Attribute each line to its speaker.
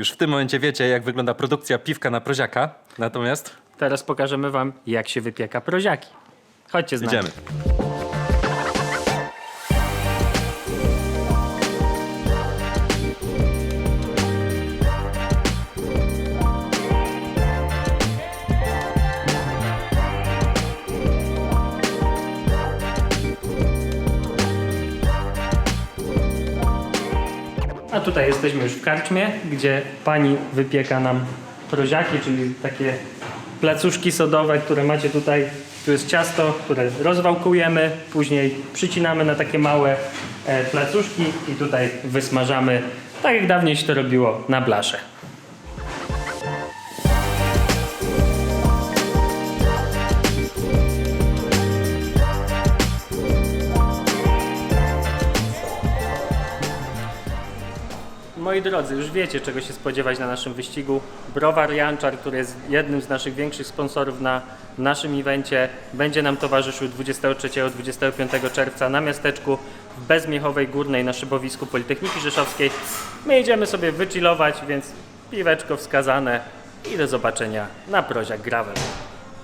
Speaker 1: Już w tym momencie wiecie, jak wygląda produkcja piwka na proziaka. Natomiast
Speaker 2: Teraz pokażemy wam, jak się wypieka proziaki. Chodźcie z nami.
Speaker 1: idziemy.
Speaker 2: A tutaj jesteśmy już w karczmie, gdzie pani wypieka nam proziaki, czyli takie placuszki sodowe, które macie tutaj. Tu jest ciasto, które rozwałkujemy, później przycinamy na takie małe e, placuszki i tutaj wysmażamy, tak jak dawniej się to robiło na blasze. Moi drodzy, już wiecie czego się spodziewać na naszym wyścigu. Browar Janczar, który jest jednym z naszych większych sponsorów na naszym evencie, będzie nam towarzyszył 23-25 czerwca na miasteczku w Bezmiechowej Górnej na szybowisku Politechniki Rzeszowskiej. My idziemy sobie wychillować, więc piweczko wskazane i do zobaczenia na proziak Gravel.